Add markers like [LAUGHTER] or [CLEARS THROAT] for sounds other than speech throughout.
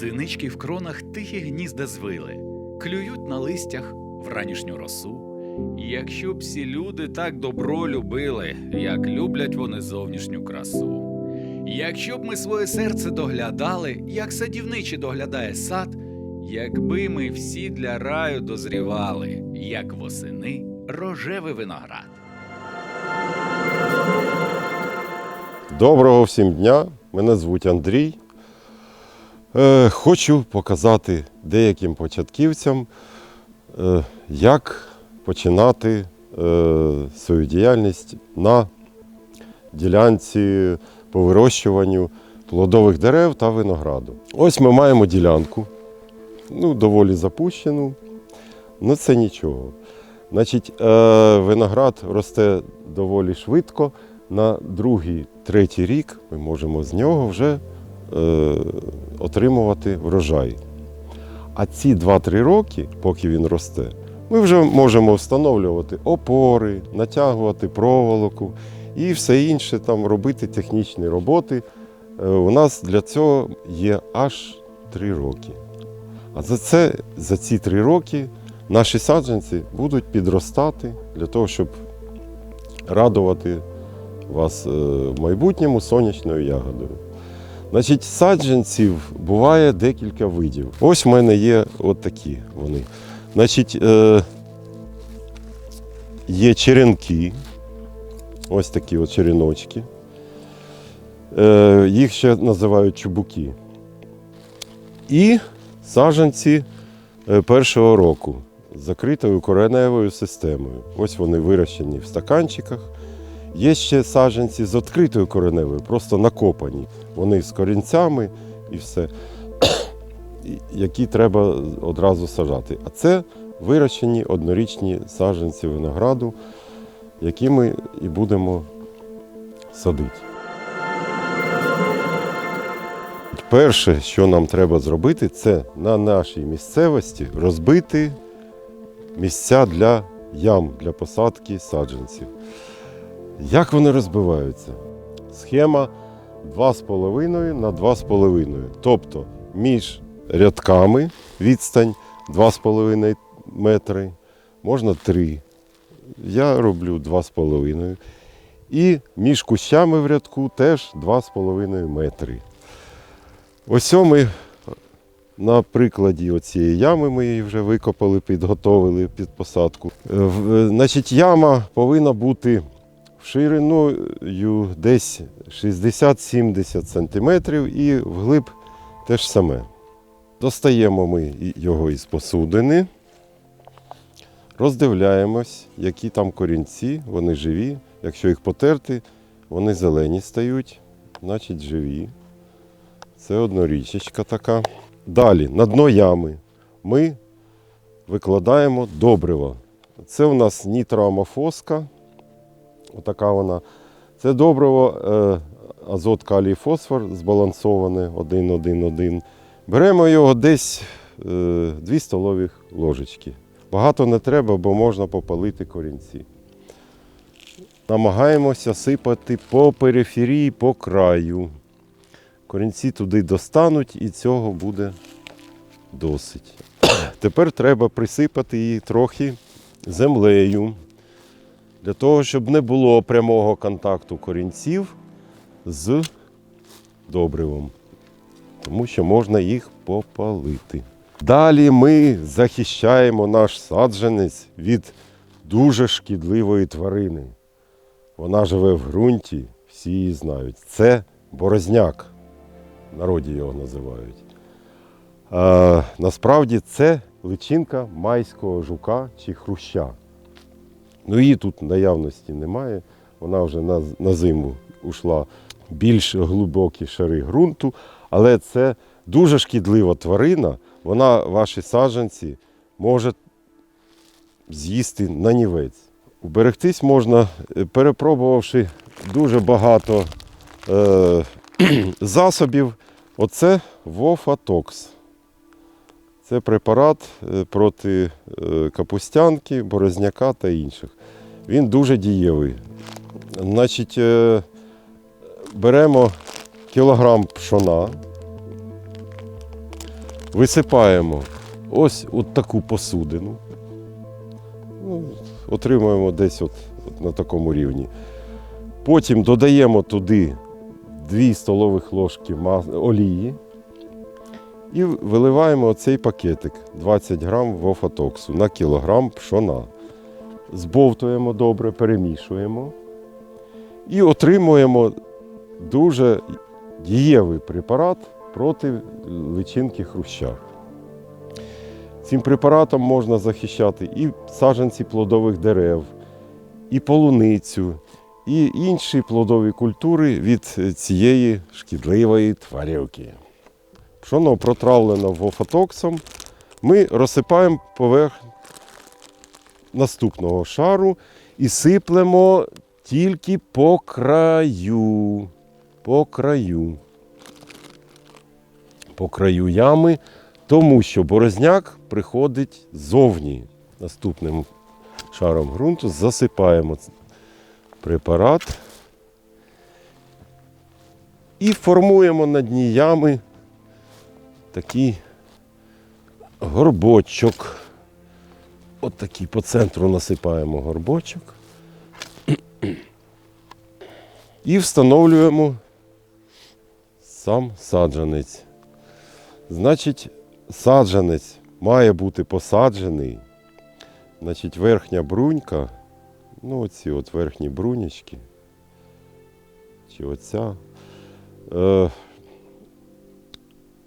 Синички в кронах тихі гнізда звили, клюють на листях вранішню росу. Якщо б всі люди так добро любили, як люблять вони зовнішню красу. Якщо б ми своє серце доглядали, як садівничий доглядає сад, якби ми всі для раю дозрівали, як восени рожевий виноград. Доброго всім дня! Мене звуть Андрій. Е, хочу показати деяким початківцям, е, як починати е, свою діяльність на ділянці по вирощуванню плодових дерев та винограду. Ось ми маємо ділянку, ну, доволі запущену, ну це нічого. Значить, виноград росте доволі швидко. На другий, третій рік ми можемо з нього вже отримувати врожай. А ці 2-3 роки, поки він росте, ми вже можемо встановлювати опори, натягувати проволоку і все інше, там робити технічні роботи. Е, у нас для цього є аж 3 роки. А за це, за ці 3 роки наші саджанці будуть підростати для того, щоб радувати вас е, в майбутньому сонячною ягодою. Значить, саджанців буває декілька видів. Ось в мене є от такі вони. Значить, е, є черенки, ось такі от череночки. Е, їх ще називають чубуки. І саджанці е, першого року з закритою кореневою системою. Ось вони вирощені в стаканчиках. Є ще саджанці з відкритою кореневою, просто накопані. Вони з корінцями і все, які треба одразу сажати. А це вирощені однорічні саджанці винограду, які ми і будемо садити. Перше, що нам треба зробити, це на нашій місцевості розбити місця для ям для посадки саджанців. Як вони розбиваються? Схема 2,5 на 2,5. Тобто між рядками відстань 2,5 метри, можна 3. Я роблю 2,5. І між кущами в рядку теж 2,5 метри. Ось ми на прикладі оцієї ями ми її вже викопали, підготовили під посадку. Е, е, Значить, яма повинна бути шириною десь 60-70 см і вглиб теж саме. Достаємо ми його із посудини, роздивляємось, які там корінці, вони живі. Якщо їх потерти, вони зелені стають, значить живі. Це однорічечка така. Далі, на дно ями ми викладаємо добриво. Це у нас нітроамофоска. Отака вона. Це добриво е, азот, калій, фосфор збалансоване 1-1-1. Беремо його десь е, 2 столові ложечки. Багато не треба, бо можна попалити корінці. Намагаємося сипати по периферії, по краю. Корінці туди достануть і цього буде досить. Тепер треба присипати її трохи землею, для того, щоб не було прямого контакту корінців з добривом, тому що можна їх попалити. Далі ми захищаємо наш саджанець від дуже шкідливої тварини. Вона живе в ґрунті, всі її знають. Це борозняк. В народі його називають. А, насправді це личинка майського жука чи хруща. Ну, її тут наявності немає. Вона вже на, на зиму ушла в більш глибокі шари ґрунту, але це дуже шкідлива тварина. Вона ваші саджанці може з'їсти на нівець. Уберегтись можна, е, перепробувавши дуже багато е, [CLEARS THROAT] засобів. Оце Вофатокс. Це препарат е, проти е, капустянки, борозняка та інших. Він дуже дієвий. Значить, е, беремо кілограм пшона, висипаємо ось от таку посудину. Ну, отримуємо десь от, от на такому рівні. Потім додаємо туди 2 столових ложки олії і виливаємо оцей пакетик 20 грам вофотоксу на кілограм пшона. Збовтуємо добре, перемішуємо і отримуємо дуже дієвий препарат проти личинки хруща. Цим препаратом можна захищати і саджанці плодових дерев, і полуницю, і інші плодові культури від цієї шкідливої тварюки. Пшоно протравлено вофотоксом. Ми розсипаємо поверх наступного шару і сиплемо тільки по краю. По краю. По краю ями, тому що борозняк приходить ззовні. Наступним шаром ґрунту засипаємо препарат і формуємо на дні ями такий горбочок. От такий по центру насипаємо горбочок. І встановлюємо сам саджанець. Значить, саджанець має бути посаджений. Значить, верхня брунька, ну оці от верхні брунячки, чи оця. Е,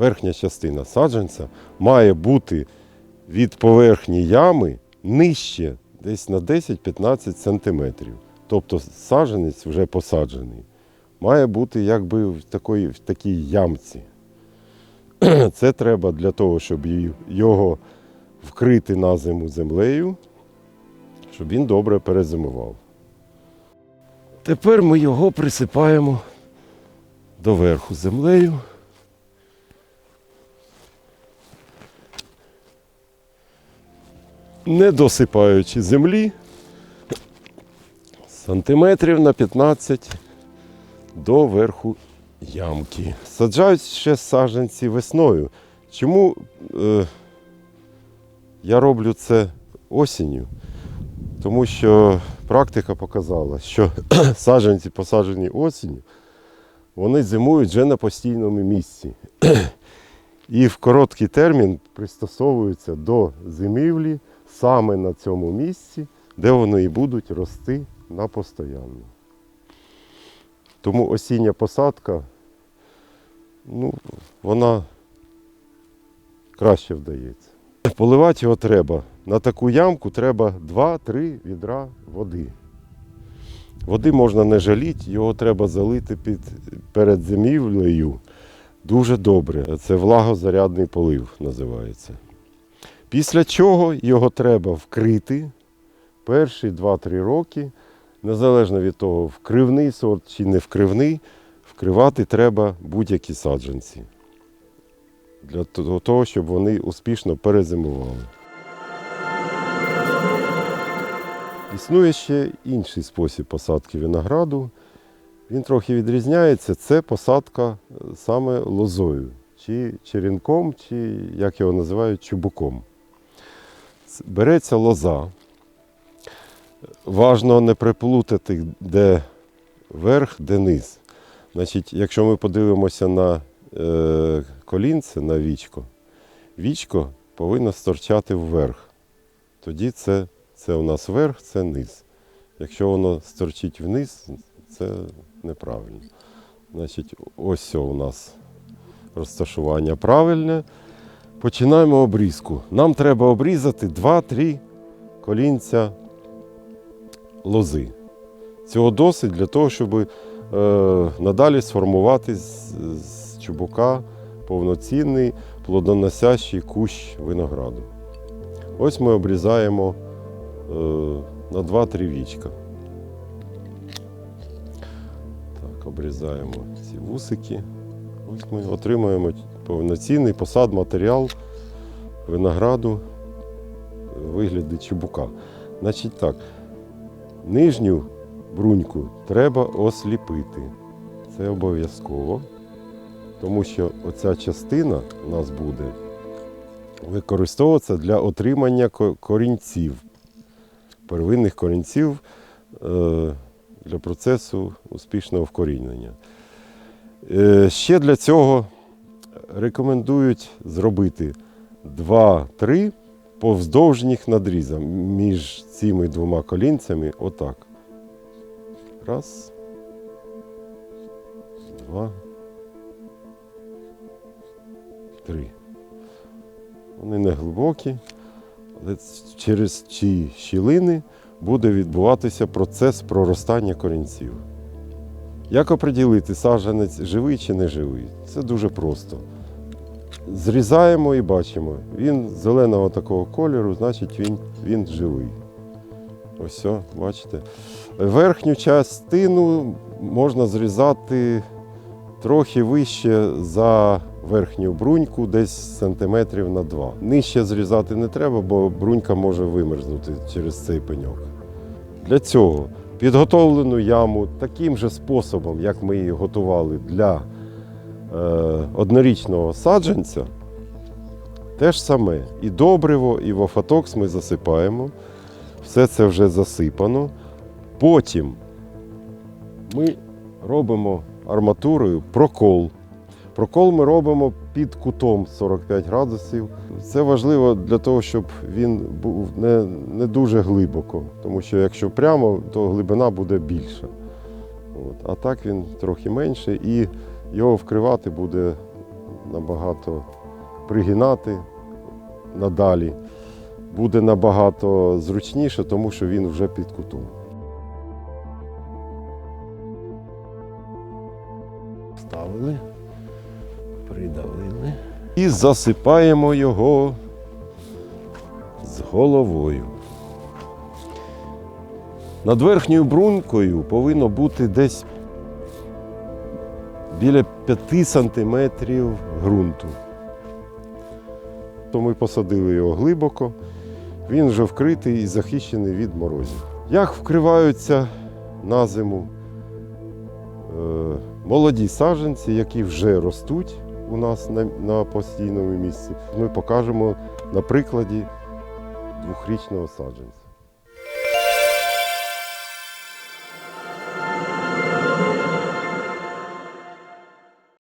верхня частина саджанця має бути від поверхні ями нижче десь на 10-15 сантиметрів. Тобто саджанець вже посаджений. Має бути якби в такій, в такій ямці. [CLEARS THROAT] Це треба для того, щоб його вкрити на зиму землею, щоб він добре перезимував. Тепер ми його присипаємо доверху землею. Не досипаючи землі, сантиметрів на 15 до верху ямки. Саджають ще саджанці весною. Чому е, я роблю це осінню? Тому що практика показала, що [CLEARS THROAT] саджанці, посаджені осінню, вони зимують вже на постійному місці. [CLEARS THROAT] І в короткий термін пристосовуються до зимівлі саме на цьому місці, де вони і будуть рости на постоянно. Тому осіння посадка, ну, вона краще вдається. Поливати його треба. На таку ямку треба 2-3 відра води. Води можна не жаліти, його треба залити під, перед зимівлею дуже добре. Це влагозарядний полив називається. Після чого його треба вкрити перші 2-3 роки, незалежно від того, вкривний сорт чи не вкривний, вкривати треба будь-які саджанці. Для того- щоб вони успішно перезимували. Існує ще інший спосіб посадки винограду. Він трохи відрізняється. Це посадка е, саме лозою, чи черенком, чи як його називають, чубуком. Береться лоза. Важно не приплутати, де верх, де низ. Значить, якщо ми подивимося на е, колінце, на вічко, вічко повинно сторчати вверх. Тоді це, це у нас верх, це низ. Якщо воно сторчить вниз, це неправильно. Значить, ось у нас розташування правильне. Починаємо обрізку. Нам треба обрізати 2-3 колінця лози. Цього досить для того, щоб е, надалі сформувати з, з чубука повноцінний плодоносящий кущ винограду. Ось ми обрізаємо е, на 2-3 вічка. Так, обрізаємо ці вусики. Ось ми отримуємо повноцінний посад матеріал винограду у вигляді чубука. Значить так, нижню бруньку треба осліпити. Це обов'язково, тому що оця частина у нас буде використовуватися для отримання корінців, первинних корінців е, для процесу успішного вкорінення. Е, Ще для цього рекомендують зробити 2-3 повздовжніх надріза між цими двома колінцями. Отак. Раз. Два. Три. Вони не глибокі, але через ці щілини буде відбуватися процес проростання корінців. Як оприділити, саджанець живий чи не живий? Це дуже просто. Зрізаємо і бачимо. Він зеленого такого кольору, значить він, він живий. Ось, все, бачите. Верхню частину можна зрізати трохи вище за верхню бруньку, десь сантиметрів на два. Нижче зрізати не треба, бо брунька може вимерзнути через цей пеньок. Для цього підготовлену яму таким же способом, як ми її готували для е, однорічного саджанця, те ж саме. І добриво, і вафатокс ми засипаємо. Все це вже засипано. Потім ми робимо арматурою прокол. Прокол ми робимо під кутом 45 градусів. Це важливо для того, щоб він був не, не дуже глибоко, тому що якщо прямо, то глибина буде більша. От. А так він трохи менше і його вкривати буде набагато пригинати надалі. Буде набагато зручніше, тому що він вже під кутом. Ставили, придавили. І засипаємо його з головою. Над верхньою брункою повинно бути десь біля 5 сантиметрів ґрунту. То ми посадили його глибоко, він вже вкритий і захищений від морозів. Як вкриваються на зиму е, молоді саджанці, які вже ростуть у нас на, на постійному місці, ми покажемо на прикладі двохрічного саджанця.